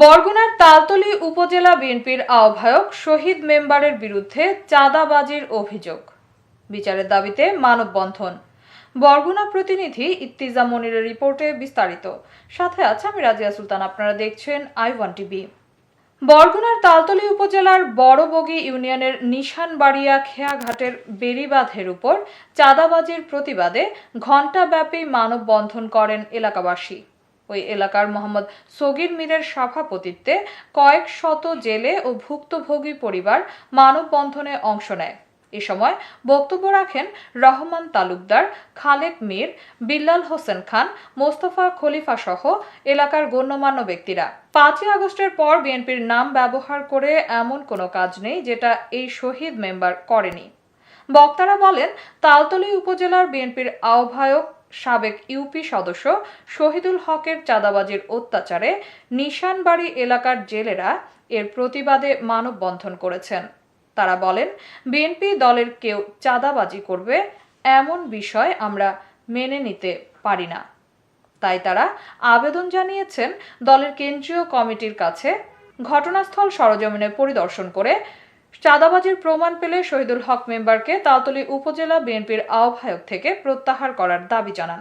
বরগুনার তালতলি উপজেলা বিএনপির আহ্বায়ক শহীদ মেম্বারের বিরুদ্ধে চাঁদাবাজির অভিযোগ। বিচারের দাবিতে মানববন্ধন। বরগুনা প্রতিনিধি ইত্তিজা মনিরের রিপোর্টে বিস্তারিত। সাথে আছে আমি রাজিয়া সুলতান, আপনারা দেখছেন আই ওয়ান টিভি। বরগুনার তালতলী উপজেলার বড়বগি ইউনিয়নের নিশানবাড়িয়া খেয়াঘাটের বেড়িবাঁধের উপর চাঁদাবাজির প্রতিবাদে ঘণ্টাব্যাপী মানববন্ধন করেন এলাকাবাসী। ওই এলাকার মোহাম্মদ সগির মীরের সভাপতিত্বে কয়েক শত জেলে ও ভুক্তভোগী পরিবার মানববন্ধনে অংশ নেয়। এ সময় বক্তব্য রাখেন রহমান তালুকদার খালেক মীর, বিল্লাল হোসেন খান, মোস্তফা খলিফা সহ এলাকার গণ্যমান্য ব্যক্তিরা। পাঁচই আগস্টের পর বিএনপির নাম ব্যবহার করে এমন কোনো কাজ নেই যেটা এই শহীদ মেম্বার করেনি। বক্তারা বলেন, তালতলী উপজেলার বিএনপির আহ্বায়ক সাবেক ইউপি সদস্য শহীদুল হকের চাঁদাবাজির অত্যাচারে নিশানবাড়ি এলাকার জেলেরা এর প্রতিবাদে মানববন্ধন করেছেন। তারা বলেন, বিএনপি দলের কেউ চাঁদাবাজি করবে এমন বিষয় আমরা মেনে নিতে পারি না। তাই তারা আবেদন জানিয়েছেন, দলের কেন্দ্রীয় কমিটির কাছে ঘটনাস্থল সরজমিনে পরিদর্শন করে চাঁদাবাজির প্রমাণ পেলে শহীদুল হক মেম্বারকে তালতলী উপজেলা বিএনপির আহ্বায়ক থেকে প্রত্যাহার করার দাবি জানান।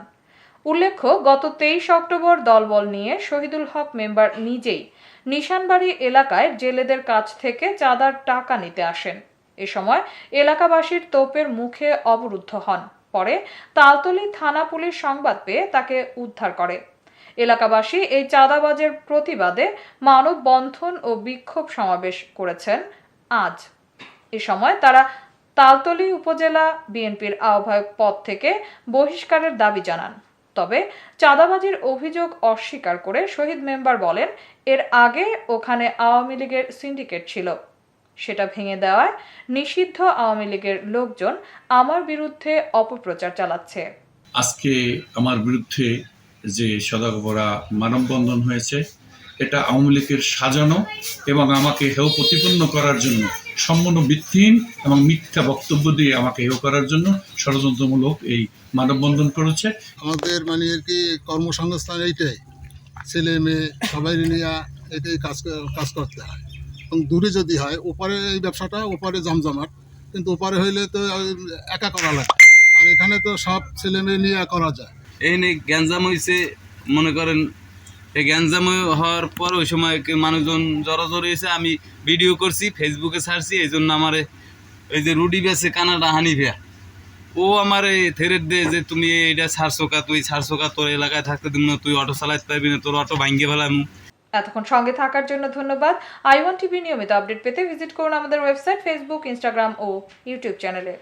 উল্লেখ্য, গত তেইশ অক্টোবর দলবল নিয়ে শহীদুল হক মেম্বার নিজেই নিশানবাড়ি এলাকায় জেলেদের কাছ থেকে চাঁদার টাকা নিতে আসেন। এ সময় এলাকাবাসীর তোপের মুখে অবরুদ্ধ হন। পরে তালতলী থানা পুলিশ সংবাদ পেয়ে তাকে উদ্ধার করে। এলাকাবাসী এই চাঁদাবাজের প্রতিবাদে মানববন্ধন ও বিক্ষোভ সমাবেশ করেছেন আজ। এ সময় তারা তালতলী উপজেলা বিএনপির আহ্বায়ক পদ থেকে বহিষ্কারের দাবি জানান। তবে চাঁদাবাজির অভিযোগ অস্বীকার করে শহীদ মেম্বার বলেন, এর আগে ওখানে আওয়ামী লীগের সিন্ডিকেট ছিল। সেটা ভেঙে দেওয়ায় নিষিদ্ধ আওয়ামী লীগের লোকজন আমার বিরুদ্ধে অপপ্রচার চালাচ্ছে। আজকে আমার বিরুদ্ধে যে সদাগরা মানববন্ধন হয়েছে এটা আওয়ামী লীগের সাজানো এবং আমাকে হেয় প্রতিপন্ন করার জন্য সম্পূর্ণ ভিত্তিহীন এবং মিথ্যা বক্তব্য দিয়ে আমাকে হেয় করার জন্য ষড়যন্ত্রমূলক এই মানববন্ধন করেছে। আমাদের মানে আর কি কর্মসংস্থান এইটাই ছেলে মেয়ে সবাই নিয়ে এটাই কাজ কাজ করতে হয়। এবং দূরে যদি হয় ওপারে এই ব্যবসাটা ওপারে জমজমাট কিন্তু ওপারে হইলে তো একা করা লাগে। আর এখানে তো সব ছেলে মেয়ে নিয়ে করা যায়। এই নিয়ে গ্যাঞ্জাম হয়েছে মনে করেন এই গ্যাঞ্জাম হওয়ার পর ওই সময় মানুষজন জড়াজড়ি হয়েছে। আমি ভিডিও করছি ফেসবুকে ছাড়ছি এই জন্য আমার এই যে রুডি বেছে কানাডা হানি হানিফিয়া ও আমার এই থেরেট দে যে, তুমি এইটা ছাড়ছো কা, তুই ছাড়ছো কা, তোর এলাকায় থাকতে দিন না, তুই অটো চালাইতে পারবি না, তোর অটো ভাঙ্গে ফেলাম। এতক্ষণ সঙ্গে থাকার জন্য ধন্যবাদ। আই ওয়ান টিভি নিয়মিত আপডেট পেতে ভিজিট করুন আমাদের ওয়েবসাইট ফেসবুক ইনস্টাগ্রাম ও ইউটিউব চ্যানেলে